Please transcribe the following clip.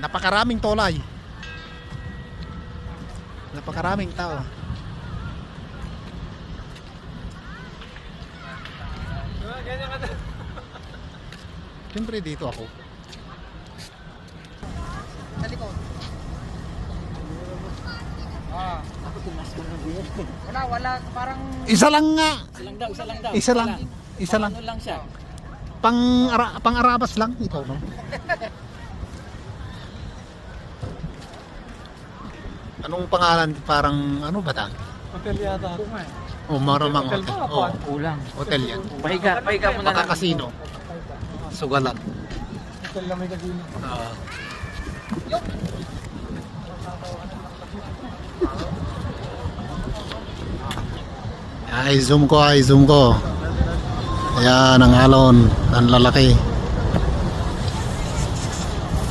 Napakaraming tolay. Napakaraming tao. Siyempre dito ako. Sa likod. Ah. Wala, wala. Parang Isa lang nga. Isa lang daw, isa lang daw. Isa lang. Isa lang. Ano lang siya. Pang ara, pang arabas lang ikaw no. Anong pangalan parang ano ba ta? Hotel yata. O maramang Hotel hotel. ba? Oh, Kulang. hotel yan. Pahiga, pahiga mo na Baka lang. kasino. Sugalan. Hotel na may kagino. Ah. ay zoom ko ay zoom ko ayan ang alon ang lalaki